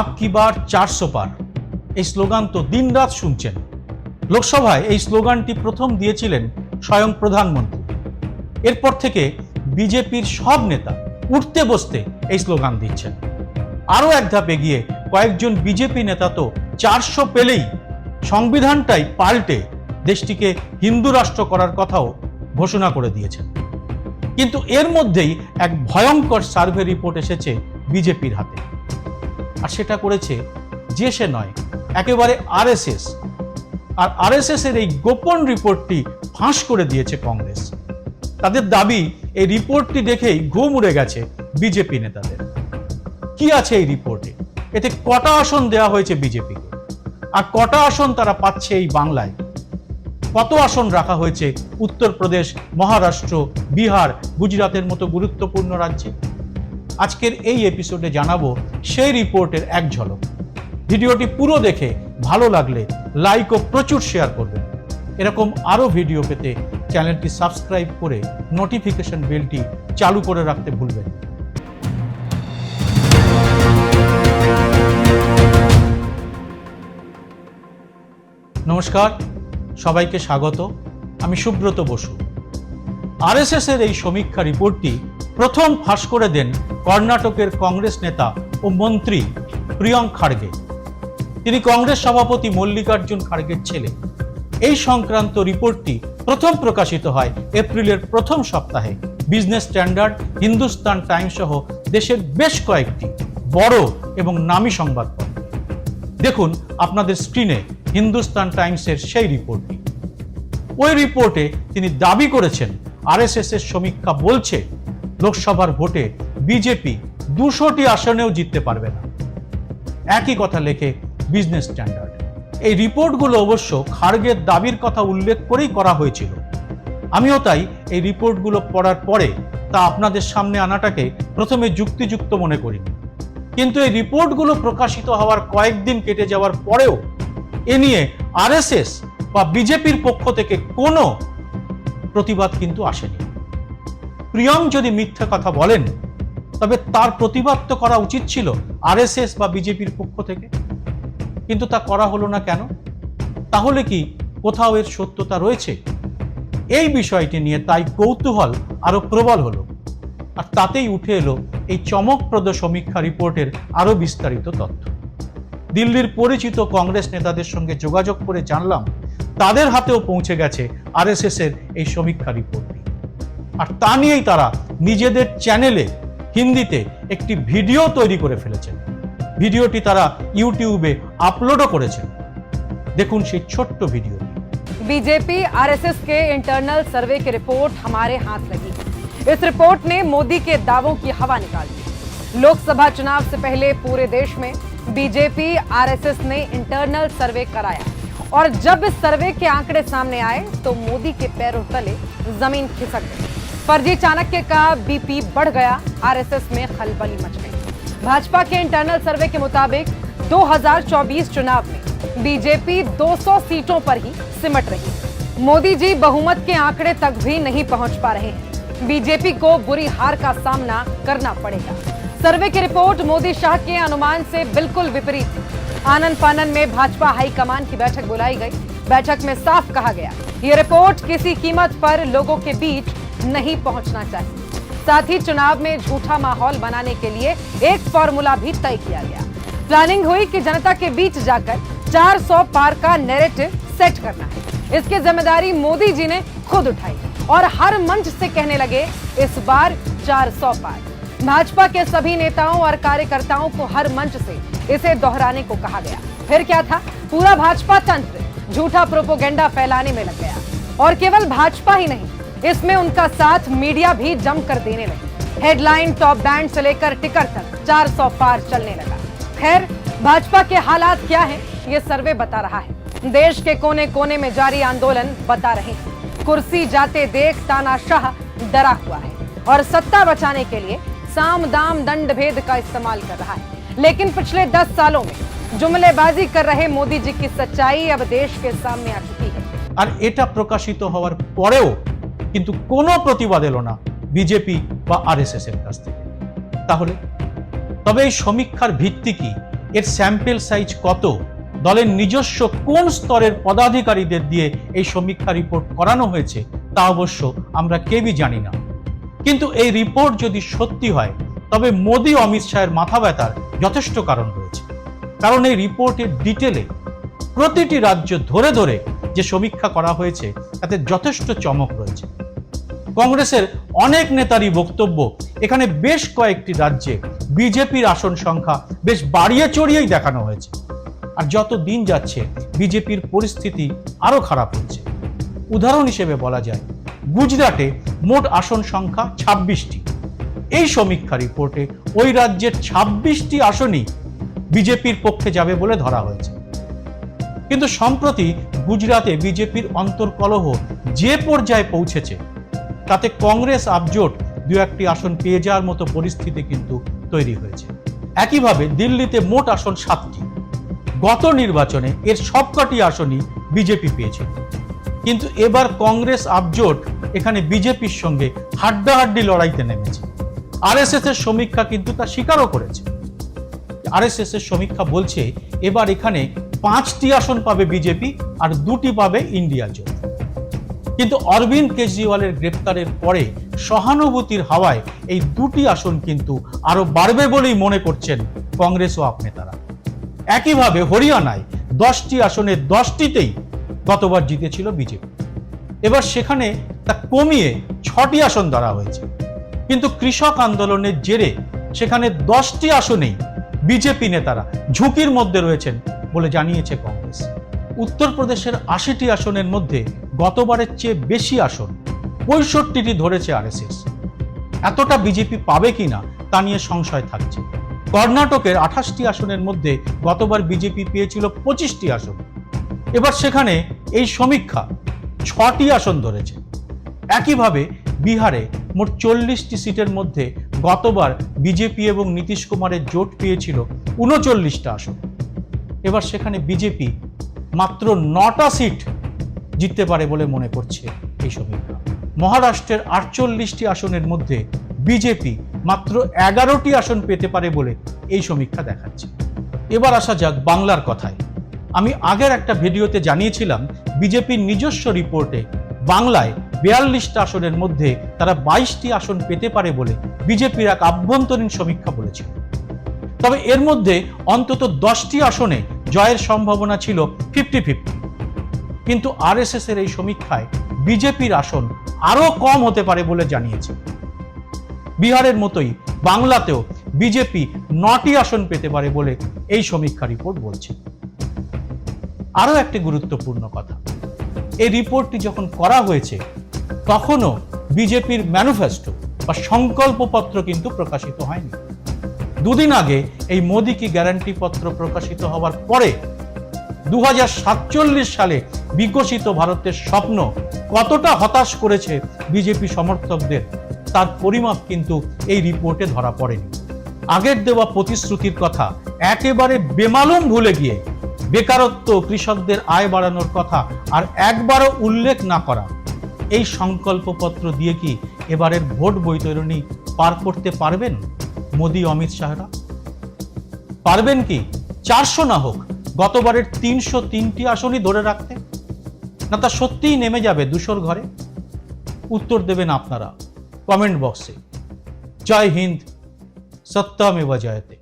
Up কি বার চারশো পার। এই স্লোগান তো দিনরাত শুনছেন। লোকসভায় এই স্লোগানটি প্রথম দিয়েছিলেন স্বয়ং প্রধানমন্ত্রী। এরপর থেকে বিজেপির সব নেতা উঠতে বসতে এই স্লোগান দিচ্ছেন। আরও এক ধাপ এগিয়ে কয়েকজন বিজেপি নেতা তো চারশো পেলেই সংবিধানটাই পাল্টে দেশটিকে হিন্দু রাষ্ট্র করার কথাও ঘোষণা করে দিয়েছেন। কিন্তু এর মধ্যেই এক ভয়ঙ্কর সার্ভে রিপোর্ট এসেছে বিজেপির হাতে। আর সেটা করেছে যে সে নয়, একেবারে আরএসএস। আর আরএসএস এর এই গোপন রিপোর্টটি ফাঁস করে দিয়েছে কংগ্রেস। তাদের দাবি, এই রিপোর্টটি দেখেই ঘুম উড়ে গেছে বিজেপি নেতাদের। কি আছে এই রিপোর্টে? এতে কটা আসন দেওয়া হয়েছে বিজেপিকে। আর কটা আসন তারা পাচ্ছে এই বাংলায়? কত আসন রাখা হয়েছে উত্তরপ্রদেশ, মহারাষ্ট্র, বিহার গুজরাতের মতো গুরুত্বপূর্ণ রাজ্যে? আজকের এই এপিসোডে জানাব সেই রিপোর্টের এক ঝলক। ভিডিওটি পুরো দেখে ভালো লাগলে লাইক ও প্রচুর শেয়ার করবেন। এরকম আরও ভিডিও পেতে চ্যানেলটি সাবস্ক্রাইব করে নোটিফিকেশন বেলটি চালু করে রাখতে ভুলবেন নমস্কার, সবাইকে স্বাগত। আমি সুব্রত বসু। আরএসএস এর এই সমীক্ষা রিপোর্টটি প্রথম ফাঁস করে দেন কর্ণাটকের কংগ্রেস নেতা ও মন্ত্রী প্রিয়ঙ্ক খাড়গে। তিনি কংগ্রেস সভাপতি মল্লিকার্জুন খাড়গের ছেলে। এই সংক্রান্ত রিপোর্টটি প্রথম প্রকাশিত হয় এপ্রিলের প্রথম সপ্তাহে। বিজনেস স্ট্যান্ডার্ড, হিন্দুস্তান টাইমস সহ দেশের বেশ কয়েকটি বড় এবং নামী সংবাদপত্র। দেখুন আপনাদের স্ক্রিনে হিন্দুস্তান টাইমসের সেই রিপোর্টটি। ওই রিপোর্টে তিনি দাবি করেছেন আরএসএস এর সমীক্ষা বলছে, লোকসভার ভোটে বিজেপি দুশোটি আসনেও জিততে পারবে না। একই কথা লেখে বিজনেস স্ট্যান্ডার্ড এই রিপোর্টগুলো অবশ্য খার্গের দাবির কথা উল্লেখ করেই করা হয়েছিল। আমিও তাই এই রিপোর্টগুলো পড়ার পরে তা আপনাদের সামনে আনাটাকে প্রথমে যুক্তিযুক্ত মনে করিনি কিন্তু এই রিপোর্টগুলো প্রকাশিত হওয়ার কয়েকদিন কেটে যাওয়ার পরেও এ নিয়ে আরএসএস বা বিজেপির পক্ষ থেকে কোনো প্রতিবাদ কিন্তু আসেনি। প্রিয়ম যদি মিথ্যা কথা বলেন, তবে তার প্রতিবাদ তো করা উচিত ছিল আরএসএস বা বিজেপির পক্ষ থেকে। কিন্তু তা করা হলো না কেন? তাহলে কি কোথাও এর সত্যতা রয়েছে? এই বিষয়টি নিয়ে তাই কৌতূহল আরও প্রবল হলো। আর তাতেই উঠে এলো এই চমকপ্রদ সমীক্ষা রিপোর্টের আরও বিস্তারিত তথ্য। দিল্লির পরিচিত কংগ্রেস নেতাদের সঙ্গে যোগাযোগ করে জানলাম তাদের হাতেও পৌঁছে গেছে আরএসএস এর এই সমীক্ষা রিপোর্টটি আর তা নিয়েই তারা নিজেদের চ্যানেলে হিন্দিতে একটি ভিডিও তৈরি করে ফেলেছেন ভিডিওটি তারা ইউটিউবে আপলোডও করেছেন দেখুন সেই ছোট্ট ভিডিওটি बीजेपी आरएसएस के इंटरनल सर्वे की रिपोर्ट हमारे हाथ लगी इस रिपोर्ट ने मोदी के दावों की हवा निकाल दी लोकसभा चुनाव से पहले पूरे देश में बीजेपी आरएसएस ने इंटरनल सर्वे कराया और जब इस सर्वे के आंकड़े सामने आए तो मोदी के पैरों तले ज़मीन खिसक गई। फर्जी चाणक्य का बीपी बढ़ गया आरएसएस में खलबली मच गई। भाजपा के इंटरनल सर्वे के मुताबिक 2024 चुनाव में बीजेपी 200 सीटों पर ही सिमट रही। मोदी जी बहुमत के आंकड़े तक भी नहीं पहुँच पा रहे हैं। बीजेपी को बुरी हार का सामना करना पड़ेगा। सर्वे की रिपोर्ट मोदी शाह के अनुमान से बिल्कुल विपरीत आनंद फानन में भाजपा हाईकमान की बैठक बुलाई गई। बैठक में साफ़ कहा गया, ये रिपोर्ट किसी कीमत पर लोगों के बीच नहीं पहुँचना चाहिए। साथ ही चुनाव में झूठा माहौल बनाने के लिए एक फॉर्मूला भी तय किया गया। प्लानिंग हुई कि जनता के बीच जाकर 400 पार का नैरेटिव सेट करना है। इसकी ज़िम्मेदारी मोदी जी ने खुद उठाई और हर मंच से कहने लगे, इस बार 400 पार। भाजपा के सभी नेताओं और कार्यकर्ताओं को हर मंच से इसे दोहराने को कहा गया। फिर क्या था? पूरा भाजपा तंत्र झूठा प्रोपोगेंडा फैलाने में लग गया। और केवल भाजपा ही नहीं, इसमें उनका साथ मीडिया भी जम कर देने लगी। हेडलाइन, टॉप बैंड से लेकर टिकर तक 400 पार चलने लगा। खैर, भाजपा के हालात क्या है, ये सर्वे बता रहा है। देश के कोने कोने में जारी आंदोलन बता रहे हैं। कुर्सी जाते देख तानाशाह डरा हुआ है। और सत्ता बचाने के लिए साम दाम दंड भेद का इस्तेमाल कर रहा है। लेकिन पिछले दस सालों में जुमलेबाजी कर रहे मोदी जी की सच्चाई अब देश के सामने आ चुकी है আর এটা প্রকাশিত হওয়ার পরেও কিন্তু কোনো প্রতিবাদ এলো না বিজেপি বা আরএসএস এর কাছ থেকে তাহলে তবে এই সমীক্ষার ভিত্তি কি এর স্যাম্পেল সাইজ কত দলের নিজস্ব কোন স্তরের পদাধিকারীদের দিয়ে এই সমীক্ষা রিপোর্ট করানো হয়েছে তা অবশ্য আমরা কেউই জানি না কিন্তু এই রিপোর্ট যদি সত্যি হয় তবে মোদী অমিত শাহের মাথা ব্যথার যথেষ্ট কারণ রয়েছে। কারণ এই রিপোর্টের ডিটেলে প্রতিটি রাজ্য ধরে ধরে যে সমীক্ষা করা হয়েছে, তাতে যথেষ্ট চমক রয়েছে। কংগ্রেসের অনেক নেতারই বক্তব্য, এখানে বেশ কয়েকটি রাজ্যে বিজেপির আসন সংখ্যা বেশ বাড়িয়ে চড়িয়েই দেখানো হয়েছে। আর যত দিন যাচ্ছে, বিজেপির পরিস্থিতি আরও খারাপ হচ্ছে উদাহরণ হিসেবে বলা যায়, গুজরাটে মোট আসন সংখ্যা ছাব্বিশটি। এই সমীক্ষা রিপোর্টে ওই রাজ্যের ছাব্বিশটি আসনই বিজেপির পক্ষে যাবে বলে ধরা হয়েছে। কিন্তু সম্প্রতি গুজরাটে বিজেপির অন্তর্কলহ যে পর্যায়ে পৌঁছেছে, তাতে কংগ্রেস আপজোট দু একটি আসন পেয়ে যাওয়ার মতো পরিস্থিতি কিন্তু তৈরি হয়েছে। একইভাবে দিল্লিতে মোট আসন সাতটি। গত নির্বাচনে এর সবকটি আসনই বিজেপি পেয়েছিল কিন্তু এবার কংগ্রেস আপজোট এখানে বিজেপির সঙ্গে হাড্ডাহাড্ডি লড়াইতে নেমেছে। আরএসএস এর সমীক্ষা কিন্তু তা স্বীকারও করেছে। আরএসএস এর সমীক্ষা বলছে, এবার এখানে পাঁচটি আসন পাবে বিজেপি আর দুটি পাবে ইন্ডিয়া জোট। কিন্তু অরবিন্দ কেজরিওয়ালের গ্রেপ্তারের পরে সহানুভূতির হাওয়ায় এই দুটি আসন কিন্তু আরও বাড়বে বলেই মনে করছেন কংগ্রেস ও আপ নেতারা। একইভাবে হরিয়ানায় দশটি আসনের দশটিতেই গতবার জিতেছিল বিজেপি। এবার সেখানে তা কমিয়ে ছটি আসন ধরা হয়েছে। কিন্তু কৃষক আন্দোলনের জেরে সেখানে দশটি আসনেই বিজেপি নেতারা ঝুঁকির মধ্যে রয়েছেন বলে জানিয়েছে কংগ্রেস। উত্তরপ্রদেশের আশিটি আসনের মধ্যে গতবারের চেয়ে বেশি আসন পঁয়ষট্টিটি ধরেছে আরএসএস। এতটা বিজেপি পাবে কিনা তা নিয়ে সংশয় থাকছে। কর্ণাটকের আঠাশটি আসনের মধ্যে গতবার বিজেপি পেয়েছিল পঁচিশটি আসন। এবার সেখানে এই সমীক্ষা ছটি আসন ধরেছে। একইভাবে বিহারে মোট চল্লিশটি সিটের মধ্যে গতবার বিজেপি এবং নীতিশ কুমারের জোট পেয়েছিল উনচল্লিশটা আসন। এবার সেখানে বিজেপি মাত্র নটা সিট জিততে পারে বলে মনে করছে এই সমীক্ষা মহারাষ্ট্রের আটচল্লিশটি আসনের মধ্যে বিজেপি মাত্র এগারোটি আসন পেতে পারে বলে এই সমীক্ষা দেখাচ্ছে। এবার আসা যাক বাংলার কথায়। আমি আগের একটা ভিডিওতে জানিয়েছিলাম, বিজেপির নিজস্ব রিপোর্টে বাংলায় বিয়াল্লিশটা আসনের মধ্যে তারা বাইশটি আসন পেতে পারে বলে বিজেপির এক আভ্যন্তরীণ সমীক্ষা বলেছিল তবে এর মধ্যে অন্তত দশটি আসনে জয়ের সম্ভাবনা ছিল ফিফটি ফিফটি। কিন্তু আরএসএস এর এই সমীক্ষায় বিজেপির আসন আরও কম হতে পারে বলে জানিয়েছে। বিহারের মতোই বাংলাতেও বিজেপি নটি আসন পেতে পারে বলে এই সমীক্ষা রিপোর্ট বলছে। আরও একটি গুরুত্বপূর্ণ কথা, এই রিপোর্টটি যখন করা হয়েছে তখনও বিজেপির ম্যানিফেস্টো বা সংকল্পপত্র কিন্তু প্রকাশিত হয়নি। দুদিন আগে এই মোদি কি গ্যারান্টি পত্র প্রকাশিত হওয়ার পরে দু হাজার সাতচল্লিশ সালে বিকশিত ভারতের স্বপ্ন কতটা হতাশ করেছে বিজেপি সমর্থকদের, তার পরিমাপ কিন্তু এই রিপোর্টে ধরা পড়েনি। আগের দেওয়া প্রতিশ্রুতির কথা একেবারে বেমালুম ভুলে গিয়ে বেকারত্ব কৃষকদের আয় বাড়ানোর কথা আর একবারও উল্লেখ না করা এই সংকল্পপত্র দিয়ে কি এবারের ভোট বৈতরণী পার করতে পারবেন মোদি, অমিত শাহরা? পারবেন কি? চারশো না হোক, গতবারের তিনশো তিনটি আসনই ধরে রাখতে। না, তা সত্যিই নেমে যাবে দুশোর ঘরে? উত্তর দেবেন আপনারা, কমেন্ট বক্সে। জয় হিন্দ সত্যামেব জয়তে